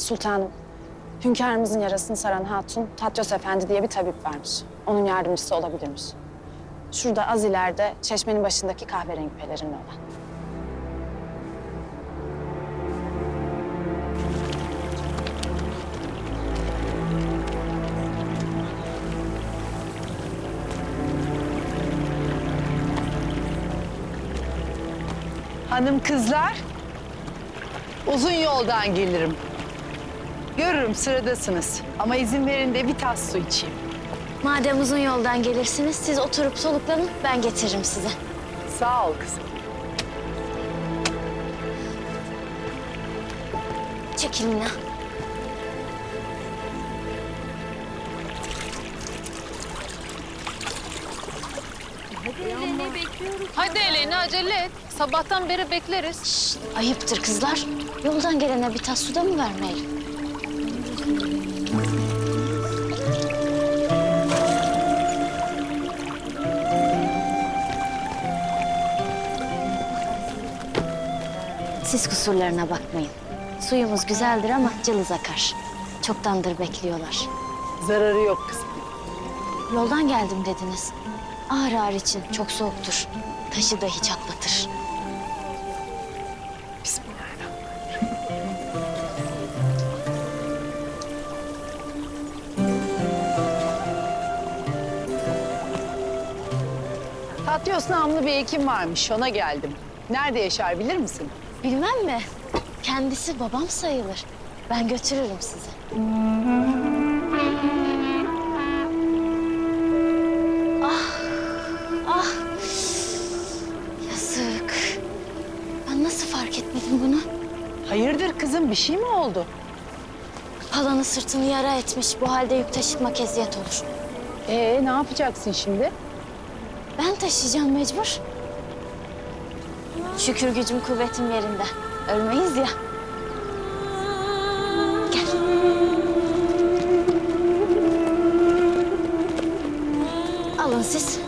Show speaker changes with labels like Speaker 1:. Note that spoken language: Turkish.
Speaker 1: Sultanım, hünkârımızın yarasını saran hatun Tatyos Efendi diye bir tabip varmış. Onun yardımcısı olabilirmiş. Şurada az ileride çeşmenin başındaki kahverengi pelerinli olan.
Speaker 2: Hanım kızlar, uzun yoldan gelirim. Görürüm sıradasınız ama izin verin de bir tas su içeyim.
Speaker 3: Madem uzun yoldan gelirsiniz siz oturup soluklanın ben getiririm size.
Speaker 2: Sağ ol kızım.
Speaker 3: Çekil Mina.
Speaker 4: Hadi Eleni acele et. Sabahtan beri bekleriz.
Speaker 3: Şşt, ayıptır kızlar. Yoldan gelene bir tas suda mı vermeyelim? Siz kusurlarına bakmayın. Suyumuz güzeldir ama cılız akar. Çoktandır bekliyorlar.
Speaker 2: Zararı yok kızım.
Speaker 3: Yoldan geldim dediniz. Ağır ağır için çok soğuktur. Taşı dahi çatlatır.
Speaker 2: Bismillahirrahmanirrahim. Tatyos namlı bir hekim varmış, ona geldim. Nerede yaşar bilir misin?
Speaker 3: Bilmem mi? Kendisi babam sayılır. Ben götürürüm sizi. Ah, ah. Yazık. Ben nasıl fark etmedim bunu?
Speaker 2: Hayırdır kızım, bir şey mi oldu?
Speaker 3: Palanın sırtını yara etmiş. Bu halde yük taşıtmak eziyet olur.
Speaker 2: Ee, ne yapacaksın şimdi?
Speaker 3: Ben taşıyacağım mecbur. Şükür gücüm kuvvetim yerinde. Ölmeyiz ya. Gel. Alın siz.